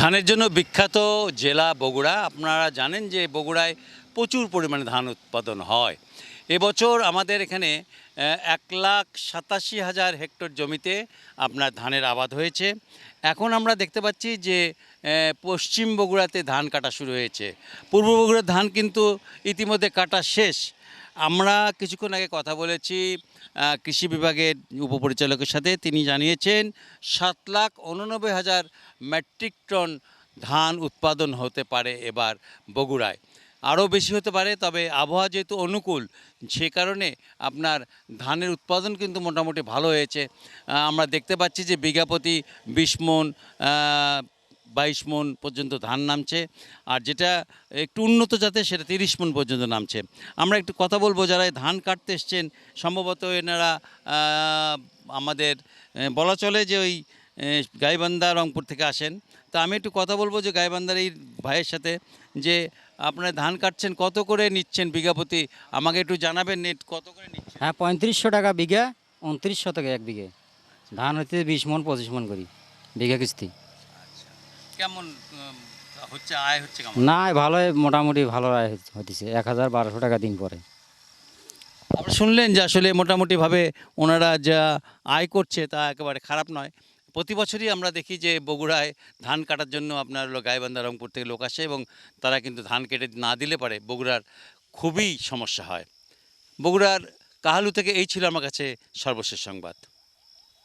ধানের জন্য বিখ্যাত জেলা বগুড়া। আপনারা জানেন যে বগুড়ায় প্রচুর পরিমাণে ধান উৎপাদন হয়। এবছর আমাদের এখানে এক লাখ সাতাশি হাজার হেক্টর জমিতে আপনার ধানের আবাদ হয়েছে। এখন আমরা দেখতে পাচ্ছি যে পশ্চিম বগুড়াতে ধান কাটা শুরু হয়েছে। পূর্ব বগুড়ার ধান কিন্তু ইতিমধ্যে কাটা শেষ। আমরা কিছুক্ষণ আগে কথা বলেছি কৃষি বিভাগের উপপরিচালকের সাথে। তিনি জানিয়েছেন, সাত লাখ উননব্বই হাজার মেট্রিক টন ধান উৎপাদন হতে পারে এবার বগুড়ায়। আরও বেশি হতে পারে, তবে আবহাওয়া যেহেতু অনুকূল, সে কারণে আপনার ধানের উৎপাদন কিন্তু মোটামুটি ভালো হয়েছে। আমরা দেখতে পাচ্ছি যে বিঘাপতি, বিশ মন বাইশ মন পর্যন্ত ধান নামছে, আর যেটা একটু উন্নত জাতের সেটা তিরিশ মন পর্যন্ত নামছে। আমরা একটু কথা বলব, যারা ধান কাটতে এসছেন, সম্ভবত এনারা আমাদের বলা চলে যে ওই গাইবান্ধা রংপুর থেকে আসেন। তা আমি একটু কথা বলব যে গাইবান্ধার এই ভাইয়ের সাথে, যে আপনারা ধান কাটছেন, কত করে নিচ্ছেন বিঘাপতি আমাকে একটু জানাবেন নেট কত করে নিচ্ছেন? হ্যাঁ পঁয়ত্রিশশো টাকা বিঘা উনত্রিশ শতকে এক বিঘে। ধান হচ্ছে বিশ মন, পঁচিশ মন করি, বিঘা কিস্তি। কেমন হচ্ছে আয় হচ্ছে কেমন? না ভালো মোটামুটি ভালো আয় হচ্ছে- হতেছে এক হাজার বারোশো টাকা দিন পরে। আপনারা শুনলেন যে আসলে মোটামুটিভাবে ওনারা যা আয় করছে তা একেবারে খারাপ নয়। প্রতি বছরই আমরা দেখি যে বগুড়ায় ধান কাটার জন্য আপনার হলো গাইবান্ধা রংপুর থেকে লোক আসে এবং তারা কিন্তু ধান কেটে না দিলে পারে বগুড়ার খুবই সমস্যা হয়। বগুড়ার কাহালু থেকে এই ছিল আমার কাছে সর্বশেষ সংবাদ।